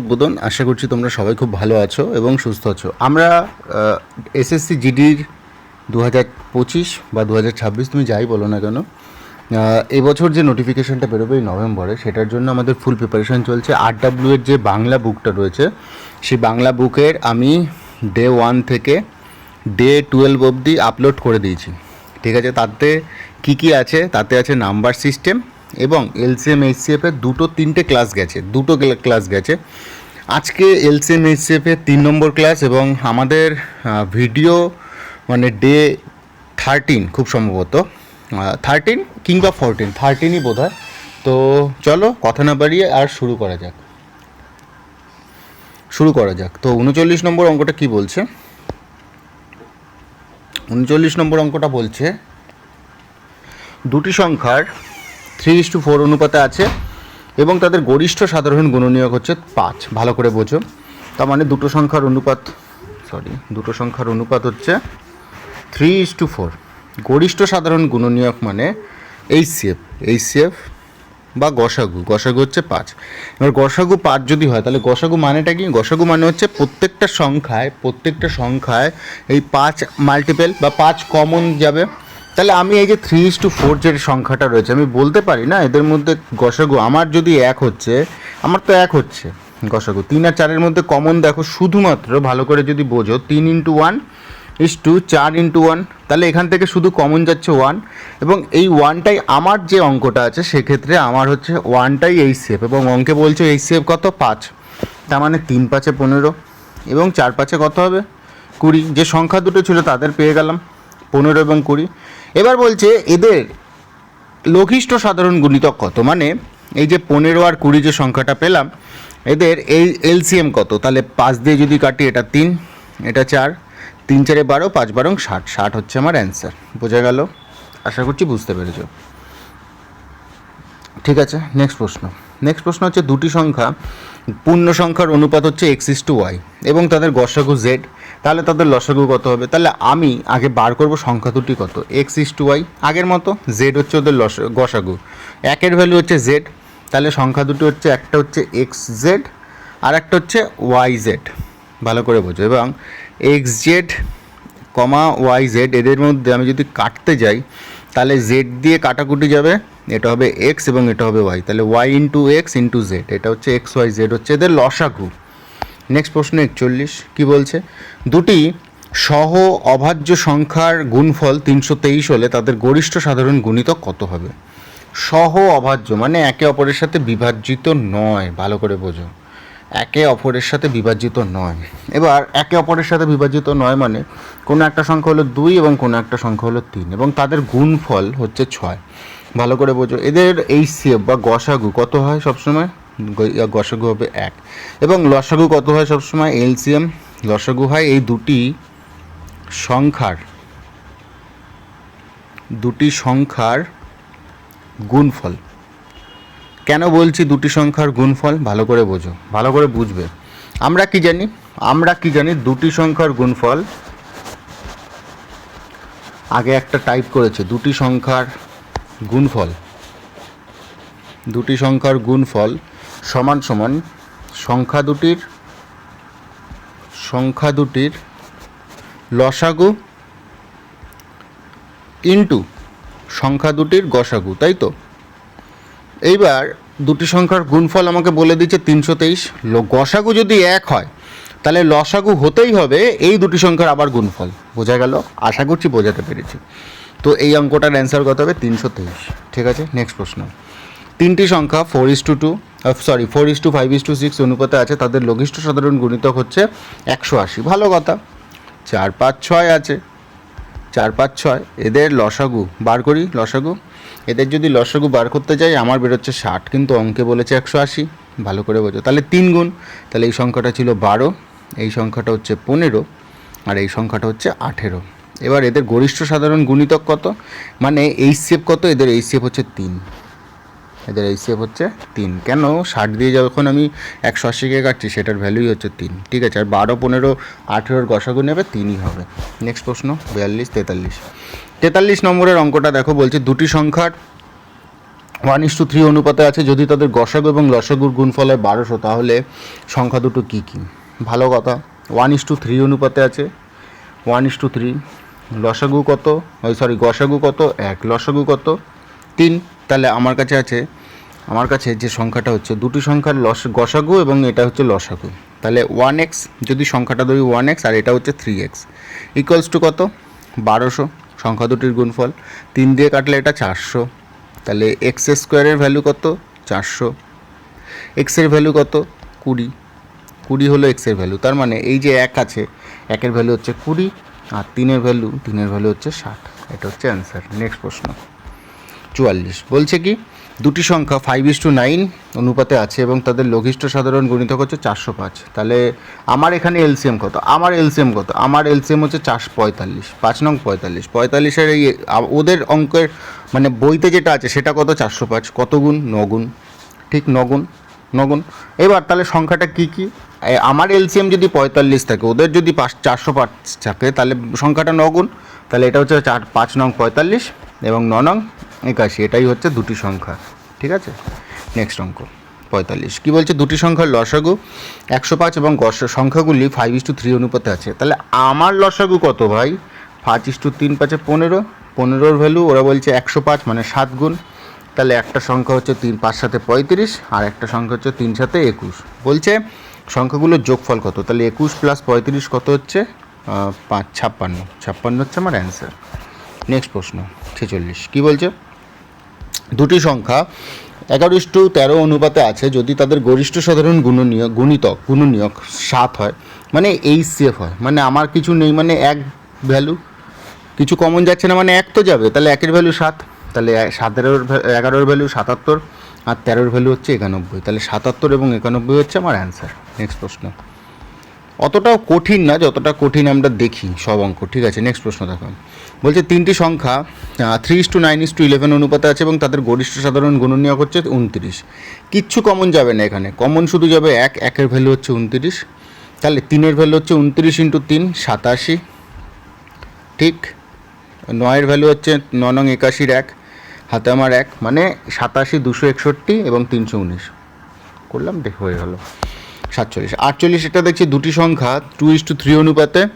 উদ্বোধন। আশা করছি তোমরা সবাই খুব ভালো আছো এবং সুস্থ আছো। আমরা এসএসসি জিডির দু হাজার পঁচিশ বা দু হাজার ছাব্বিশ, তুমি যাই বলো না কেন এবছর যে নোটিফিকেশনটা বেরোবে এই নভেম্বরে, সেটার জন্য আমাদের ফুল প্রিপারেশন চলছে। আর ডাব্লিউ এর যে বাংলা বুকটা রয়েছে, সেই বাংলা বুকের আমি ডে ওয়ান থেকে ডে টুয়েলভ অবধি আপলোড করে দিয়েছি। ঠিক আছে, তাতে কি কি আছে? তাতে আছে নাম্বার সিস্টেম এবং এলসিএম, এইচসিএফ এর দুটো তিনটে ক্লাস গেছে, দুটো ক্লাস গেছে। আজকে এলসিএম, এইচসিএফ এর তিন নম্বর ক্লাস এবং আমাদের ভিডিও মানে ডে থার্টিন খুব সম্ভবত থার্টিন কিংবা ফোরটিন থার্টিনই বোধ হয় তো চলো কথা না বাড়িয়ে আর শুরু করা যাক। শুরু করা যাক। তো উনচল্লিশ নম্বর অঙ্কটা কি বলছে? উনচল্লিশ নম্বর অঙ্কটা বলছে, দুটি সংখ্যার থ্রি ইস টু ফোর অনুপাতে আছে এবং তাদের গরিষ্ঠ সাধারণ গুণনীয়ক হচ্ছে পাঁচ। ভালো করে বোঝো। তার মানে দুটো সংখ্যার অনুপাত সরি দুটো সংখ্যার অনুপাত হচ্ছে থ্রি ইস টু ফোর। গরিষ্ঠ সাধারণ গুণনীয়ক মানে এইচসিএফ এইচসিএফ বা গসাগু। গসাগু হচ্ছে পাঁচ। এবার গসাগু পাঁচ যদি হয়, তাহলে গসাগু মানেটা কি? গসাগু মানে হচ্ছে প্রত্যেকটা সংখ্যায় প্রত্যেকটা সংখ্যায় এই পাঁচ মাল্টিপেল বা পাঁচ কমন যাবে। তাহলে আমি এই যে থ্রি ইস টু ফোর যে সংখ্যাটা রয়েছে, আমি বলতে পারি না, এদের মধ্যে গসাগু, আমার যদি এক হচ্ছে, আমার তো এক হচ্ছে গসাগু। তিন আর চারের মধ্যে কমন দেখো, শুধুমাত্র ভালো করে যদি বোঝো, তিন ইন্টু ওয়ান ইস টু চার ইন্টু ওয়ান তাহলে এখান থেকে শুধু কমন যাচ্ছে ওয়ান এবং এই ওয়ানটাই আমার যে অঙ্কটা আছে, সেক্ষেত্রে আমার হচ্ছে ওয়ানটাই এই সেফ এবং অঙ্কে বলছে এই সেফ কত? পাঁচ। তার মানে তিন পাঁচে পনেরো, এবং চার পাঁচে কত হবে? কুড়ি। যে সংখ্যা দুটো ছিল, তাদের পেয়ে গেলাম, পনেরো এবং কুড়ি। এবার বলছে এদের লঘিষ্ঠ সাধারণ গুণিতক কত? মানে এই যে পনেরো আর কুড়ি যে সংখ্যাটা পেলাম, এদের এই এলসিএম কত? তাহলে পাঁচ দিয়ে যদি কাটি, এটা তিন, এটা চার, তিন চারে বারো, পাঁচ বারো ষাট। ষাট হচ্ছে আমার অ্যান্সার। বোঝা গেল? আশা করছি বুঝতে পেরেছ। ঠিক আছে, নেক্সট প্রশ্ন। নেক্সট প্রশ্ন হচ্ছে দুটি সংখ্যা। পূর্ণ সংখ্যার অনুপাত হচ্ছে এক্স ইস টু ওয়াই এবং তাদের গসাগু জেড তাহলে তাদের লসাগু কত হবে? তাহলে আমি আগে বার করব সংখ্যা দুটি কত? এক্স ইস টু ওয়াই আগের মতো। জেড হচ্ছে ওদের লস গসাগু। একের ভ্যালু হচ্ছে জেড তাহলে সংখ্যা দুটি হচ্ছে, একটা হচ্ছে এক্স জেড আর একটা হচ্ছে ওয়াই জেড ভালো করে বোঝো। এবং X Z comma Y Z এদের মধ্যে আমি যদি কাটতে যাই তাহলে জেড দিয়ে কাটাকুটি যাবে, এটা হবে এক্স এবং এটা হবে ওয়াই তাহলে Y into X into Z এটা হচ্ছে এক্স ওয়াই জেড হচ্ছে এদের লসাগু। নেক্সট প্রশ্ন একচল্লিশ, কী বলছে? দুটি সহ অভাজ্য সংখ্যার গুণফল তিনশো তেইশ হলে তাদের গরিষ্ঠ সাধারণ গুণিতক কত হবে? সহ অভাজ্য মানে একে অপরের সাথে বিভাজিত নয়, ভালো করে বোঝো। একে অপরের সাথে বিভাজিত নয়। এবার, একে অপরের সাথে বিভাজিত নয় মানে কোনো একটা সংখ্যা হলো দুই এবং কোনো একটা সংখ্যা হলো তিন এবং তাদের গুণফল হচ্ছে ছয়। ভালো করে বোঝো, এদের এই সেব বা গসাগু কত হয় সবসময়? গসাগু হবে এক। এবং লসাগু কত হয় সবসময়? এলসিএম লসাগু হয় এই দুটি সংখ্যার দুটি সংখ্যার গুণফল। কেন বলছি দুটি সংখ্যার গুণফল? ভালো করে বোঝো, ভালো করে বুঝবে। আমরা কি জানি? আমরা কি জানি দুটি সংখ্যার গুণফল? আগে একটা টাইপ করেছে, দুটি সংখ্যার গুণফল। দুটি সংখ্যার গুণফল সমান সমান সংখ্যা দুটির সংখ্যা দুটির লসাগু ইন্টু সংখ্যা দুটির গসাগু, তাই তো? এইবার দুটি সংখ্যার গুণফল আমাকে বলে দিচ্ছে তিনশো তেইশ। গসাগু যদি এক হয়, তাহলে লসাগু হতেই হবে এই দুটি সংখ্যার আবার গুণফল। বোঝা গেল? আশা করছি বোঝাতে পেরেছি। তো এই অঙ্কটার অ্যান্সার কত হবে? তিনশো তেইশ। ঠিক আছে? নেক্সট প্রশ্ন। তিনটি সংখ্যা four is to two sorry four is to five is to six অনুপাতে আছে, তাদের লঘিষ্ঠ সাধারণ গুণিতক হচ্ছে একশো আশি। ভালো কথা। চার, পাঁচ, ছয় আছে। চার পাঁচ ছয়, এদের লসাগু, বার করি লসাগু? এদের যদি লসাগু বার করতে যাই, আমার বেরোচ্ছে ষাট, কিন্তু অঙ্কে বলেছে একশো আশি। ভালো করে বোঝো। তাহলে তিন গুণ, তাহলে এই সংখ্যাটা ছিল বারো, এই সংখ্যাটা হচ্ছে পনেরো, আর এই সংখ্যাটা হচ্ছে আঠেরো। এবার এদের গরিষ্ঠ সাধারণ গুণিতক কত? মানে এই সেপ কত? এদের এই সেপ হচ্ছে তিন। এদের এই সেপ হচ্ছে তিন। কেন? ষাট দিয়ে যখন আমি একশো আশিকে কাটছি, সেটার ভ্যালুই হচ্ছে তিন। ঠিক আছে? আর বারো, পনেরো, আঠেরোর গসাগু নেবে, তিনই হবে। নেক্সট প্রশ্ন, বিয়াল্লিশ, তেতাল্লিশ। তেতাল্লিশ নম্বরের অঙ্কটা দেখো, বলছে দুটি সংখ্যার ওয়ান ইস টু থ্রি অনুপাতে আছে। যদি তাদের গসাগু এবং লসাগুর গুণফল হয় বারোশো, তাহলে সংখ্যা দুটো কী কী? ভালো কথা। ওয়ান ইস টু থ্রি অনুপাতে আছে। ওয়ান ইস টু থ্রি লসাগু কত? ওই সরি গসাগু কত? এক। লসাগু কত? তিন। তাহলে আমার কাছে আছে, আমার কাছে যে সংখ্যাটা হচ্ছে, দুটি সংখ্যার লস, গসাগু এবং এটা হচ্ছে লসাগু। তাহলে ওয়ান এক্স যদি সংখ্যাটা ধরি ওয়ান এক্স আর এটা হচ্ছে থ্রি এক্স ইকুয়ালস টু কত? বারোশো, সংখ্যা দুটির গুণফল। তিন দিয়ে কাটলে এটা চারশো। তাহলে এক্স স্কোয়ারের ভ্যালু কত? চারশো। এক্সের ভ্যালু কত? কুড়ি। কুড়ি হলো এক্সের ভ্যালু তার মানে এই যে এক আছে, একের ভ্যালু হচ্ছে কুড়ি, আর তিনের ভ্যালু তিনের ভ্যালু হচ্ছে ষাট। এটা হচ্ছে অ্যান্সার নেক্সট প্রশ্ন। চুয়াল্লিশ। বলছে কি, দুটি সংখ্যা ফাইভ ইস টু নাইন অনুপাতে আছে এবং তাদের লঘিষ্ঠ সাধারণ গণিতক হচ্ছে চারশো পাঁচ। তাহলে আমার এখানে এলসিএম কত? আমার এলসিএম কত? আমার এলসিএম হচ্ছে চার পঁয়তাল্লিশ, পাঁচ নং পঁয়তাল্লিশ। পঁয়তাল্লিশের এই, ওদের অঙ্কের মানে বইতে যেটা আছে সেটা কত? চারশো পাঁচ। কত গুণ? নগুণ ঠিক নগুণ নগুণ এবার তাহলে সংখ্যাটা কী কী? আমার এলসিএম যদি পঁয়তাল্লিশ থাকে, ওদের যদি পাঁচ, চারশো পাঁচ থাকে, তাহলে সংখ্যাটা নগুণ তাহলে এটা হচ্ছে চার, পাঁচ নং পঁয়তাল্লিশ এবং ন নং একাশি, এটাই হচ্ছে দুটি সংখ্যা, ঠিক আছে? নেক্সট অঙ্ক, পঁয়তাল্লিশ। কী বলছে? দুটি সংখ্যার লসাগু একশো পাঁচ এবং সংখ্যাগুলি ফাইভ ইস টু থ্রি অনুপাতে আছে। তাহলে আমার লসাগু কত ভাই? পাঁচ ইস টু তিন পাঁচে পনেরো, পনেরোর ভ্যালু ওরা বলছে একশো পাঁচ মানে সাত গুণ। তাহলে একটা সংখ্যা হচ্ছে তিন, পাঁচ সাথে পঁয়ত্রিশ, আর একটা সংখ্যা হচ্ছে তিন সাথে একুশ। বলছে সংখ্যাগুলোর যোগফল কত? তাহলে একুশ প্লাস পঁয়ত্রিশ কত হচ্ছে? পাঁচ, ছাপ্পান্ন। ছাপ্পান্ন হচ্ছে আমার অ্যান্সার নেক্সট প্রশ্ন, ছেচল্লিশ। কী বলছে? দুটি সংখ্যা, এগারো টু তেরো অনুপাতে আছে, যদি তাদের গরিষ্ঠ সাধারণ গুণনীয়ক গুণিতক, গুণনীয়ক সাত হয় মানে এইচ সিএফ হয় মানে আমার কিছু নেই মানে এক ভ্যালু কিছু কমন যাচ্ছে না মানে এক তো যাবে, তাহলে একের ভ্যালু সাত, তাহলে সাতেরোর এগারোর ভ্যালু সাতাত্তর, আর তেরোর ভ্যালু হচ্ছে একানব্বই, তাহলে সাতাত্তর এবং একানব্বই হচ্ছে আমার অ্যান্সার নেক্সট প্রশ্ন। অতটাও কঠিন না যতটা কঠিন আমরা দেখি সব অঙ্ক, ঠিক আছে? নেক্সট প্রশ্ন দেখো। বলছে, তিনটি সংখ্যা three is to nine is to eleven অনুপাতে আছে এবং তাদের গরিষ্ঠ সাধারণ গুণনীয়ক হচ্ছে উনত্রিশ। কিচ্ছু কমন যাবে না এখানে। কমন শুধু যাবে এক, একের ভ্যালু হচ্ছে উনত্রিশ। তাহলে তিনের ভ্যালু হচ্ছে উনত্রিশ ইন্টু তিন, সাতাশি। ঠিক? নয়ের ভ্যালু হচ্ছে ন নং একাশির এক, হাতে আমার এক মানে সাতাশি, দুশো একষট্টি এবং তিনশো উনিশ। করলাম দেখ হয়ে গেল। সাতচল্লিশ। আটচল্লিশ এটা দেখছি দুটি সংখ্যা টু ইস টু থ্রি অনুপাতে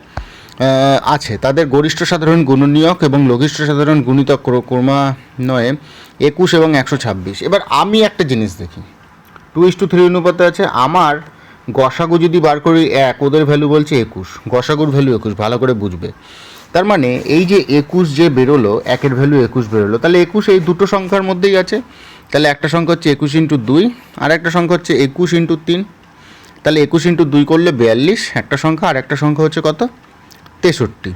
আছে। তাদের গরিষ্ঠ সাধারণ গুণনীয়ক এবং লঘিষ্ঠ সাধারণ গুণিতক ক্র- ক্রমান্বয়ে একুশ এবং একশো ছাব্বিশ। এবার আমি একটা জিনিস দেখি। টু ইস টু থ্রি অনুপাতে আছে, আমার গসাগু যদি বার করি এক, ওদের ভ্যালু বলছে একুশ। গসাগুর ভ্যালু একুশ, ভালো করে বুঝবে। তার মানে এই যে একুশ যে বেরোলো, একের ভ্যালু একুশ বেরোলো, তাহলে একুশ এই দুটো সংখ্যার মধ্যেই আছে। তাহলে একটা সংখ্যা হচ্ছে একুশ ইন্টু দুই আর একটা সংখ্যা হচ্ছে একুশ ইন্টু তিন। তাহলে একুশ ইন্টু দুই করলে বিয়াল্লিশ, একটা সংখ্যা, আর একটা সংখ্যা হচ্ছে কত? তেষট্টি।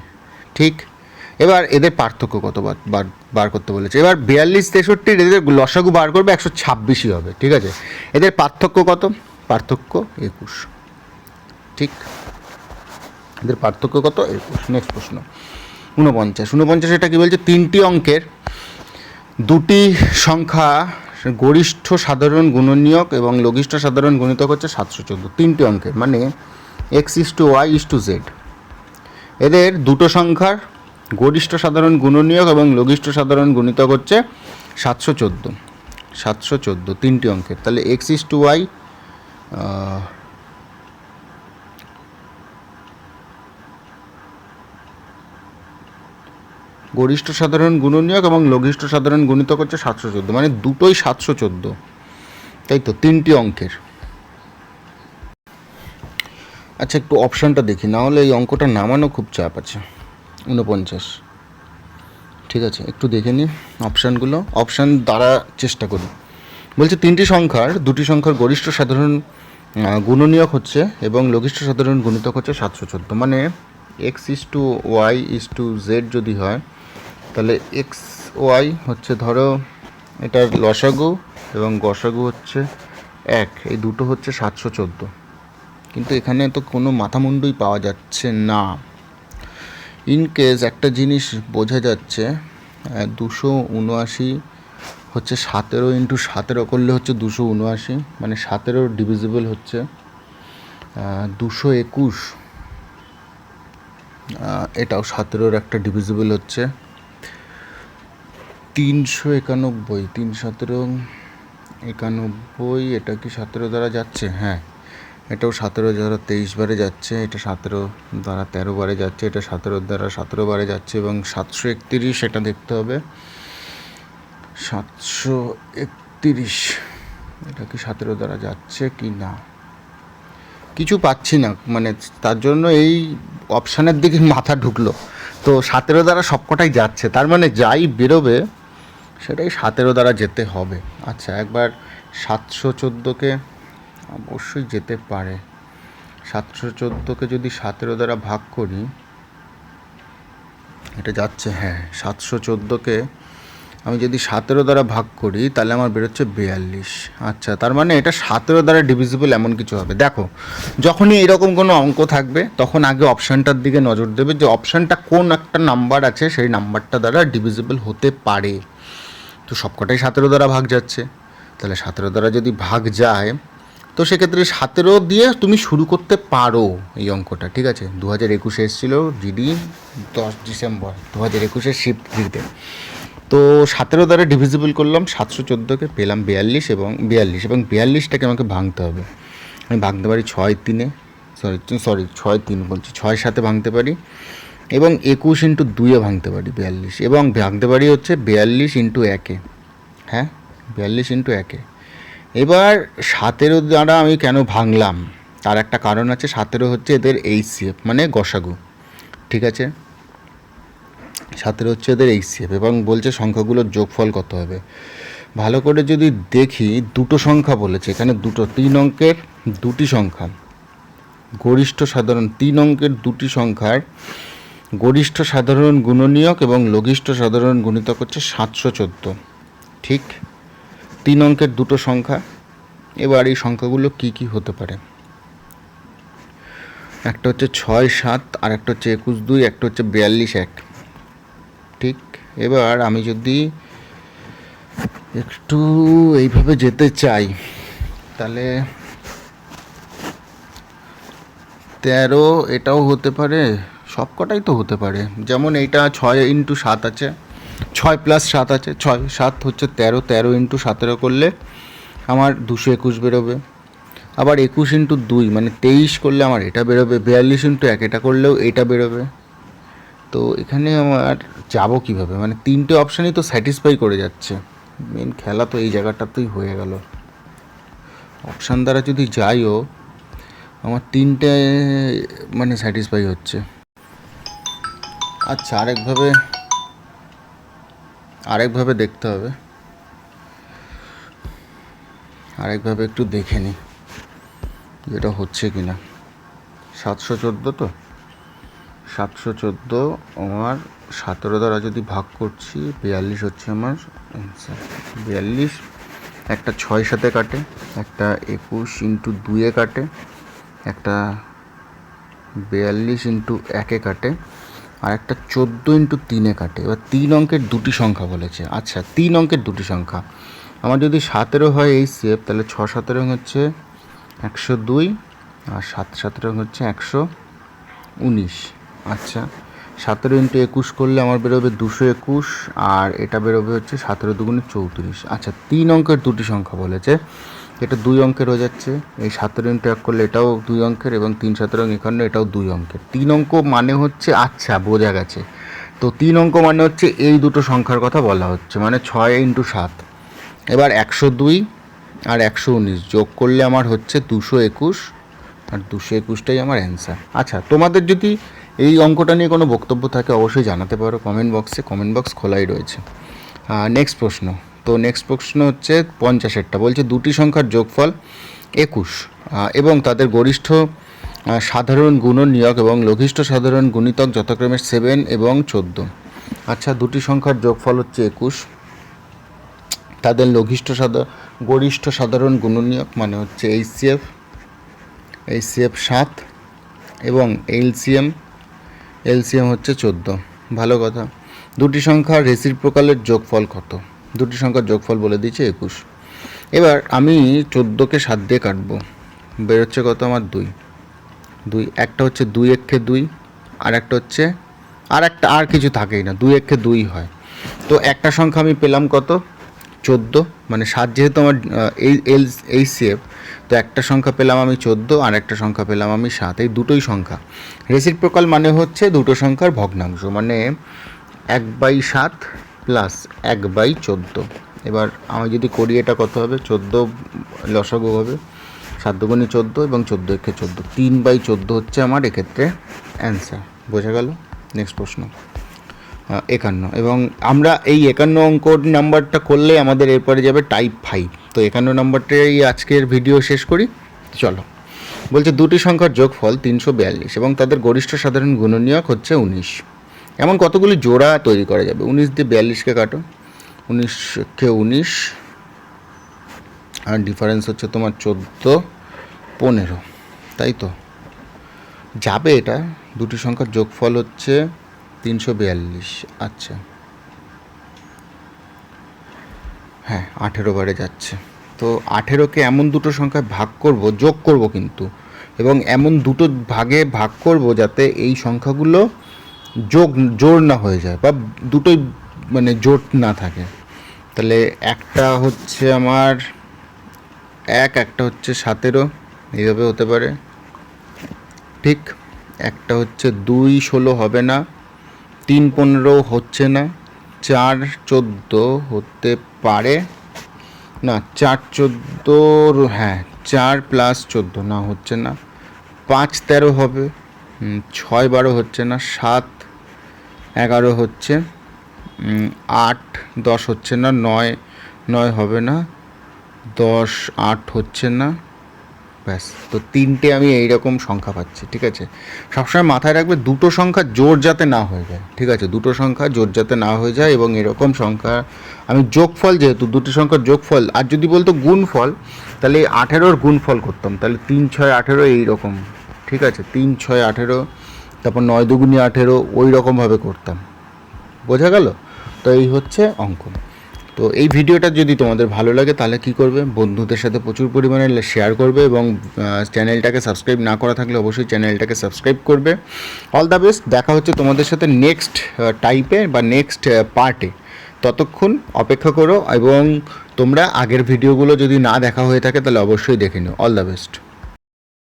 ঠিক? এবার এদের পার্থক্য কত বার বার করতে বলেছে? এবার বিয়াল্লিশ তেষট্টির এদের লসাগু বার করবে একশো ছাব্বিশই হবে। ঠিক আছে? এদের পার্থক্য কত? পার্থক্য একুশ। ঠিক? এদের পার্থক্য কত? একুশ। নেক্সট প্রশ্ন। ঊনপঞ্চাশ। ঊনপঞ্চাশ এটা কী বলছে? তিনটি অঙ্কের দুটি সংখ্যা গরিষ্ঠ সাধারণ গুণনীয়ক এবং লঘিষ্ঠ সাধারণ গুণিতক হচ্ছে সাতশো চোদ্দ। তিনটি অঙ্কের মানে X is to Y is to Z এদের দুটো সংখ্যার গরিষ্ঠ সাধারণ গুণনীয়ক এবং লঘিষ্ঠ সাধারণ গুণিতক হচ্ছে সাতশো চোদ্দ। সাতশো চোদ্দ, তিনটি অঙ্কের। তাহলে এক্স ইস টু ওয়াই গরিষ্ঠ সাধারণ গুণনীয়ক এবং লঘিষ্ঠ সাধারণ গুণিতক হচ্ছে সাতশো চোদ্দ মানে দুটোই সাতশো চোদ্দ। তাই তো, তিনটি অঙ্কের। আচ্ছা একটু অপশানটা দেখি, না হলে এই অঙ্কটা নামানো খুব চাপ আছে। ঊনপঞ্চাশ। ঠিক আছে, একটু দেখে নিই অপশানগুলো অপশান দ্বারা চেষ্টা করি। বলছে তিনটি সংখ্যার, দুটি সংখ্যার গরিষ্ঠ সাধারণ গুণনীয়ক হচ্ছে এবং লঘিষ্ঠ সাধারণ গুণিতক হচ্ছে সাতশো চোদ্দ। মানে X is to Y is to Z যদি হয় তাহলে এক্স ওয়াই হচ্ছে ধরো এটার লসাগু এবং গসাগু হচ্ছে এক। এই দুটো হচ্ছে সাতশো চোদ্দ। কিন্তু এখানে তো কোনো মাথামুন্ডুই পাওয়া যাচ্ছে না। ইন কেস একটা জিনিস বোঝা যাচ্ছে দুশো উনআশি হচ্ছে সতেরো ইন্টু সতেরো করলে হচ্ছে দুশো উনআশি মানে সতেরো ডিভিজিবল হচ্ছে দুশো একুশ এটাও সতেরোর একটা ডিভিজিবল হচ্ছে। তিনশো একানব্বই তিন সতেরো একানব্বই, এটা কি সতেরো দ্বারা যাচ্ছে? হ্যাঁ। এটাও সতেরো দ্বারা তেইশ বারে যাচ্ছে, এটা সতেরো দ্বারা তেরো বারে যাচ্ছে, এটা সতেরো দ্বারা সতেরো বারে যাচ্ছে এবং সাতশো একতিরিশ এটা দেখতে হবে। সাতশো একতিরিশ, এটা কি সতেরো দ্বারা যাচ্ছে কি না? কিছু পাচ্ছি না মানে তার জন্য এই অপশানের দিকে মাথা ঢুকলো। তো সতেরো দ্বারা সবকটাই যাচ্ছে, তার মানে যাই বেরোবে সেটাই সতেরো দ্বারা যেতে হবে। আচ্ছা একবার সাতশো চোদ্দোকে অবশ্যই যেতে পারে। সাতশো চোদ্দোকে যদি সতেরো দ্বারা ভাগ করি, এটা যাচ্ছে হ্যাঁ সাতশো চোদ্দোকে আমি যদি সতেরো দ্বারা ভাগ করি, তাহলে আমার বেরোচ্ছে বিয়াল্লিশ। আচ্ছা তার মানে এটা সতেরো দ্বারা ডিভিজিবল এমন কিছু হবে। দেখো, যখনই এরকম কোনো অঙ্ক থাকবে, তখন আগে অপশানটার দিকে নজর দেবে যে অপশানটা কোন একটা নাম্বার আছে, সেই নাম্বারটা দ্বারা ডিভিজিবল হতে পারে। তো সবকটাই সতেরো দ্বারা ভাগ যাচ্ছে। তাহলে সতেরো দ্বারা যদি ভাগ যায়, তো সেক্ষেত্রে সতেরো দিয়ে তুমি শুরু করতে পারো এই অঙ্কটা, ঠিক আছে? দু হাজার একুশে এসেছিল জিডি দশ ডিসেম্বর দু হাজার একুশে শিফট তো সতেরো দ্বারা ডিভিজিবল করলাম, সাতশো চোদ্দোকে পেলাম বিয়াল্লিশ এবং বিয়াল্লিশ, এবং বিয়াল্লিশটাকে আমাকে ভাঙতে হবে। আমি ভাঙতে পারি ছয় তিনে সরি সরি ছয় তিন বলছি, ছয় সাথে ভাঙতে পারি। এবং একুশ ইন্টু দুইয়ে ভাঙতে পারি, বিয়াল্লিশ। এবং ভাঙতে পারি হচ্ছে বিয়াল্লিশ ইন্টু একে। হ্যাঁ? বিয়াল্লিশ ইন্টু একে। এবার সাতেরো দ্বারা আমি কেন ভাঙলাম? তার একটা কারণ আছে, সতেরো হচ্ছে এদের এইচসিএফ মানে গসাগু। ঠিক আছে? সাতেরো হচ্ছে এদের এইচসিএফ এবং বলছে সংখ্যাগুলোর যোগফল কত হবে? ভালো করে যদি দেখি, দুটো সংখ্যা বলেছে, এখানে দুটো, তিন অঙ্কের দুটি সংখ্যা। গরিষ্ঠ সাধারণ তিন অঙ্কের দুটি সংখ্যার গরিষ্ঠ সাধারণ গুণনীয়ক এবং লঘিষ্ঠ সাধারণ গুণিতক হচ্ছে সাতশো চোদ্দ। ঠিক তিন অঙ্কের দুটো সংখ্যা। এবার এই সংখ্যাগুলো কি কি হতে পারে? একটা হচ্ছে ছয় সাত, আর একটা হচ্ছে একুশ দুই, একটা হচ্ছে বিয়াল্লিশ এক। ঠিক এবার আমি যদি একটু এইভাবে যেতে চাই, তাহলে তেরো এটাও হতে পারে। সব কটাই তো হতে পারে। যেমন এইটা ছয় ইন্টু সাত আছে, ছয় প্লাস সাত আছে, ছয়, সাত হচ্ছে তেরো তেরো ইন্টু সতেরো করলে আমার দুশো একুশ বেরোবে। আবার একুশ ইন্টু দুই মানে তেইশ করলে আমার এটা বেরোবে, বিয়াল্লিশ ইন্টু এক, এটা করলেও এটা বেরোবে। তো এখানে আমার যাব কীভাবে? মানে তিনটে অপশানই তো স্যাটিসফাই করে যাচ্ছে। মেন খেলা তো এই জায়গাটাতেই হয়ে গেল। অপশান দ্বারা যদি যাইও, আমার তিনটে মানে স্যাটিসফাই হচ্ছে। আচ্ছা আরেকভাবে আরেকভাবে দেখতে হবে। আরেকভাবে একটু দেখে নিই যেটা হচ্ছে কি না সাতশো চোদ্দ তো? সাতশো চোদ্দ আমার সতেরো দ্বারা যদি ভাগ করছি, বিয়াল্লিশ হচ্ছে আমার বিয়াল্লিশ, একটা ছয় সাথে কাটে, একটা একুশ ইন্টু দুয়ে কাটে, একটা বিয়াল্লিশ ইন্টু একে কাটে। আর একটা চোদ্দ ইন্টু তিনে কাটে। এবার তিন অঙ্কের দুটি সংখ্যা বলেছে। আচ্ছা তিন অঙ্কের দুটি সংখ্যা। আমার যদি সতেরো হয় এই সেপ তাহলে ছ সতেরো হচ্ছে একশো দুই আর সাত সতেরো হচ্ছে একশো উনিশ। আচ্ছা সতেরো ইন্টু একুশ করলে আমার বেরোবে দুশো একুশ আর এটা বেরোবে হচ্ছে সতেরো দুগুণে চৌত্রিশ। আচ্ছা তিন অঙ্কের দুটি সংখ্যা বলেছে। এটা দুই অঙ্কের হয়ে যাচ্ছে। এই সাতের ইন্টু এক করলে এটাও দুই অঙ্কের এবং তিন সাতের অঙ্ক একান্ন এটাও দুই অঙ্কের। তিন অঙ্ক মানে হচ্ছে আচ্ছা বোঝা গেছে। তো তিন অঙ্ক মানে হচ্ছে এই দুটো সংখ্যার কথা বলা হচ্ছে মানে ছয় ইন্টু সাত। এবার একশো দুই আর একশো উনিশ যোগ করলে আমার হচ্ছে দুশো একুশ, আর দুশো একুশটাই আমার অ্যান্সার আচ্ছা তোমাদের যদি এই অঙ্কটা নিয়ে কোনো বক্তব্য থাকে অবশ্যই জানাতে পারো কমেন্ট বক্সে কমেন্ট বক্স খোলাই রয়েছে। নেক্সট প্রশ্ন। তো নেক্সট প্রশ্ন হচ্ছে পঞ্চাশেরটা। বলছে দুটি সংখ্যার যোগফল একুশ এবং তাদের গরিষ্ঠ সাধারণ গুণনীয়ক এবং লঘিষ্ঠ সাধারণ গুণিতক যথাক্রমে সেভেন এবং চোদ্দ। আচ্ছা দুটি সংখ্যার যোগফল হচ্ছে একুশ। তাদের লঘিষ্ঠ সাধা, গরিষ্ঠ সাধারণ গুণনীয়ক মানে হচ্ছে এইচসিএফ এইচসিএফ সাত এবং এলসিএম এলসিএম হচ্ছে চোদ্দ। ভালো কথা। দুটি সংখ্যার রেসিপ্রোকালের যোগফল কত? দুটি সংখ্যার যোগফল বলে দিয়েছে একুশ। এবার আমি চোদ্দোকে সাত দিয়ে কাটবো। বেরোচ্ছে কত আমার দুই। দুই, একটা হচ্ছে দুই একে দুই, আর একটা হচ্ছে, আর একটা আর কিছু থাকেই না, দুই একে দুই হয়। তো একটা সংখ্যা আমি পেলাম কত? চোদ্দ মানে সাত যেহেতু আমার এই এল এই সেফ তো একটা সংখ্যা পেলাম আমি চোদ্দ, আর একটা সংখ্যা পেলাম আমি সাত, এই দুটোই সংখ্যা। রেসিপ্রোকাল মানে হচ্ছে দুটো সংখ্যার ভগ্নাংশ মানে এক বাই সাত প্লাস এক বাই চোদ্দ। এবার আমি যদি করি এটা কত হবে? চোদ্দ লসাগু হবে। সাত দুগুণে চোদ্দ এবং চোদ্দ একে চোদ্দ। তিন বাই চোদ্দ হচ্ছে আমার এক্ষেত্রে অ্যান্সার। বোঝা গেল? নেক্সট প্রশ্ন। একান্ন। এবং আমরা এই একান্ন অঙ্কর নাম্বারটা করলে আমাদের এরপরে যাবে টাইপ ফাইভ তো একান্ন নাম্বারটাই আজকের ভিডিও শেষ করি। চলো। বলছে দুটি সংখ্যার যোগফল তিনশো বিয়াল্লিশ এবং তাদের গরিষ্ঠ সাধারণ গুণনীয়ক হচ্ছে উনিশ। এমন কতগুলি জোড়া তৈরি করা যাবে? উনিশ দিয়ে বিয়াল্লিশকে কাটো। উনিশকে উনিশ। আর ডিফারেন্স হচ্ছে তোমার চোদ্দ, পনেরো। তাই তো? যাবে এটা। দুটি সংখ্যার যোগফল হচ্ছে তিনশো বিয়াল্লিশ। আচ্ছা। হ্যাঁ আঠেরো বারে যাচ্ছে। তো আঠেরোকে এমন দুটো সংখ্যায় ভাগ করব, যোগ করব কিন্তু। এবং এমন দুটো ভাগে ভাগ করব যাতে এই সংখ্যাগুলো যোগ, জোর না হয়ে যায় বা দুটোই মানে জোট না থাকে। তাহলে একটা হচ্ছে আমার এক, একটা হচ্ছে সতেরো, এইভাবে হতে পারে। ঠিক, একটা হচ্ছে দুই, ষোলো হবে না, তিন, পনেরো হচ্ছে না, চার, চোদ্দ হতে পারে। না, চার চোদ্দোর হ্যাঁ চার প্লাস চোদ্দ না হচ্ছে না, পাঁচ, তেরো হবে ছয়, বারো হচ্ছে না, সাত এগারো হচ্ছে আট, দশ হচ্ছে না, নয় নয় হবে না, দশ, আট হচ্ছে না, ব্যাস, তো তিনটে আমি এইরকম সংখ্যা পাচ্ছি, ঠিক আছে? সবসময় মাথায় রাখবে দুটো সংখ্যা জোর যাতে না হয়ে যায়, ঠিক আছে? দুটো সংখ্যা জোর যাতে না হয়ে যায় এবং এরকম সংখ্যা, আমি যোগফল যেহেতু, দুটো সংখ্যার যোগফল, আর যদি বলতো গুণফল, তাহলে আঠেরোর গুণফল করতাম, তাহলে তিন, ছয়, আঠেরো এইরকম, ঠিক আছে? তিন, ছয়, আঠেরো তারপর নয় দুগুনি আঠেরো ওই রকমভাবে করতাম। বোঝা গেল? তো এই হচ্ছে অঙ্ক। তো এই ভিডিওটা যদি তোমাদের ভালো লাগে তাহলে কি করবে? বন্ধুদের সাথে প্রচুর পরিমাণে শেয়ার করবে এবং চ্যানেলটাকে সাবস্ক্রাইব না করা থাকলে অবশ্যই চ্যানেলটাকে সাবস্ক্রাইব করবে। অল দ্য বেস্ট দেখা হচ্ছে তোমাদের সাথে নেক্সট টাইপে বা নেক্সট পার্টে ততক্ষণ অপেক্ষা করো এবং তোমরা আগের ভিডিওগুলো যদি না দেখা হয়ে থাকে তাহলে অবশ্যই দেখে নিও। All the best